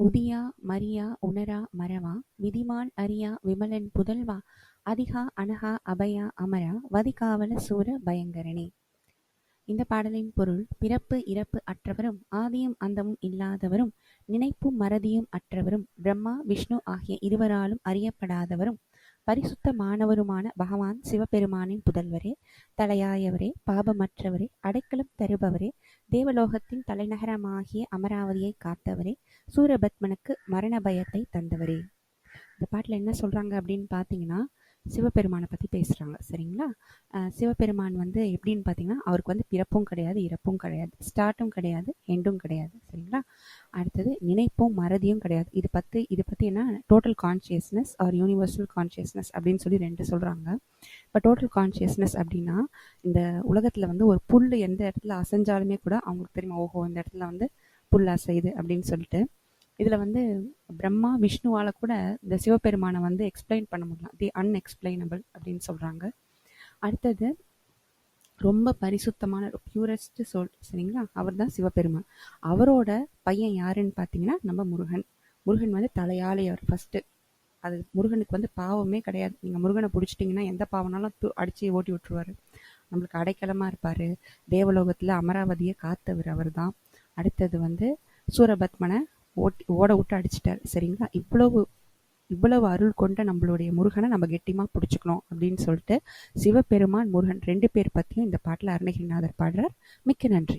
உதியா மரியா உணரா மறவா விதிமான் அரியா விமலன் புதல்வா அதிகா அனகா அபயா அமரா வதிகாவல சூர பயங்கரனே இந்த பாடலின் பொருள் பிறப்பு இறப்பு அற்றவரும் ஆதியும் அந்தமும் இல்லாதவரும் நினைப்பும் மறதியும் அற்றவரும் பிரம்மா விஷ்ணு ஆகிய இருவராலும் அறியப்படாதவரும் பரிசுத்தமானவருமான பகவான் சிவபெருமானின் புதல்வரே தலையாயவரே பாபமற்றவரே அடைக்கலம் தருபவரே தேவலோகத்தின் தலைநகரமாகிய அமராவதியை காத்தவரே சூரபத்மனுக்கு மரண பயத்தை தந்தவரே. இந்த பாட்டில் என்ன சொல்கிறாங்க அப்படின்னு பார்த்தீங்கன்னா சிவபெருமானை பற்றி பேசுகிறாங்க சரிங்களா? சிவபெருமான் வந்து எப்படின்னு பார்த்தீங்கன்னா அவருக்கு வந்து பிறப்பும் கிடையாது இறப்பும் கிடையாது ஸ்டார்ட்டும் கிடையாது எண்டும் கிடையாது சரிங்களா? அடுத்தது நினைப்பும் மறதியும் கிடையாது. இது பற்றி இது பற்றி என்ன? Total consciousness or universal consciousness அப்படின்னு சொல்லி ரெண்டு சொல்கிறாங்க இப்போ டோட்டல் கான்ஷியஸ்னஸ் அப்படின்னா இந்த உலகத்தில் வந்து ஒரு புல் எந்த இடத்துல அசைஞ்சாலுமே கூட அவங்களுக்கு தெரியுமா? ஓஹோ இந்த இடத்துல வந்து புல் அசையுது அப்படின்னு சொல்லிட்டு. இதில் வந்து பிரம்மா விஷ்ணுவால் கூட இந்த சிவபெருமானை வந்து எக்ஸ்பிளைன் பண்ண முடியலாம் தி அன்எக்ஸ்பிளைனபிள் அப்படின்னு சொல்கிறாங்க அடுத்தது ரொம்ப பரிசுத்தமான பியூரஸ்ட் சொல் சரிங்களா? அவர் தான் சிவபெருமான். அவரோட பையன் யாருன்னு பார்த்தீங்கன்னா நம்ம முருகன். முருகன் வந்து தலையாலையவர் ஃபஸ்ட்டு அது முருகனுக்கு வந்து பாவமே கிடையாது. நீங்கள் முருகனை பிடிச்சிட்டிங்கன்னா எந்த பாவனாலும் து அடித்து ஓட்டி விட்டுருவார். நம்மளுக்கு அடைக்கலமாக இருப்பார். தேவலோகத்தில் அமராவதியை காத்தவர் அவர் தான் அடுத்தது வந்து சூரபத்மனை ஓட்டி ஓட விட்டு அடிச்சிட்டார். சரிங்களா? இவ்வளவு இவ்வளவு அருள் கொண்ட நம்மளுடைய முருகனை நம்ம கெட்டியமாக பிடிச்சிக்கணும் அப்படின்னு சொல்லிட்டு சிவபெருமான் முருகன் ரெண்டு பேர் பற்றியும் இந்த பாட்டில் அருணகிரிநாதர் பாடுறார். மிக்க நன்றி.